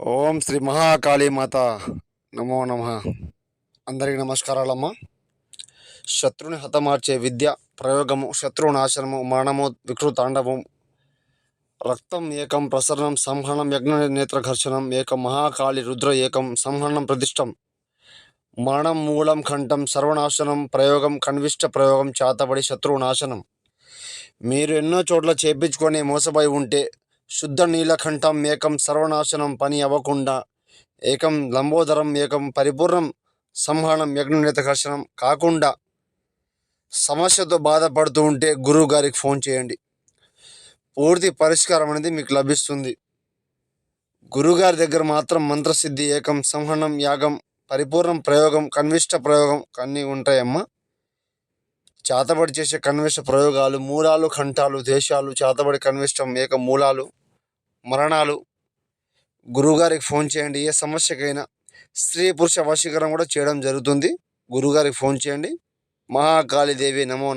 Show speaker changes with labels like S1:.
S1: ఓం శ్రీ మహాకాళీ మాత నమో నమ. అందరికీ నమస్కారాలమ్మా. శత్రుని హతమార్చే విద్య ప్రయోగము శత్రు నాశనము మరణము వికృతాండవం రక్తం ఏకం ప్రసరణం సంహరణం యజ్ఞ నేత్ర ఘర్షణం ఏకం మహాకాళి రుద్ర ఏకం సంహరణం ప్రతిష్టం మరణం మూలం కంఠం సర్వనాశనం ప్రయోగం కన్విష్ట ప్రయోగం చాతబడి శత్రువు నాశనం మీరు ఎన్నో చోట్ల చేపించుకొని మోసపోయి ఉంటే శుద్ధ నీలకంఠం ఏకం సర్వనాశనం పని అవ్వకుండా ఏకం లంబోదరం ఏకం పరిపూర్ణం సంహరణం యజ్ఞనేత కర్షణం కాకుండా సమస్యతో బాధపడుతూ ఉంటే గురువు గారికి ఫోన్ చేయండి. పూర్తి పరిష్కారం అనేది మీకు లభిస్తుంది. గురుగారి దగ్గర మాత్రం మంత్రసిద్ధి ఏకం సంహనం యాగం పరిపూర్ణం ప్రయోగం కన్విష్ట ప్రయోగం అన్నీ ఉంటాయమ్మా. చేతబడి చేసే కన్విష్ట ప్రయోగాలు మూలాలు కంఠాలు దేశాలు చేతబడి కన్విష్టం ఏక మూలాలు మరణాలు. గురువుగారికి ఫోన్ చేయండి. ఏ సమస్యకైనా స్త్రీ పురుష వశీకరణ కూడా చేయడం జరుగుతుంది. గురువుగారికి ఫోన్ చేయండి. మహాకాళీదేవి నమో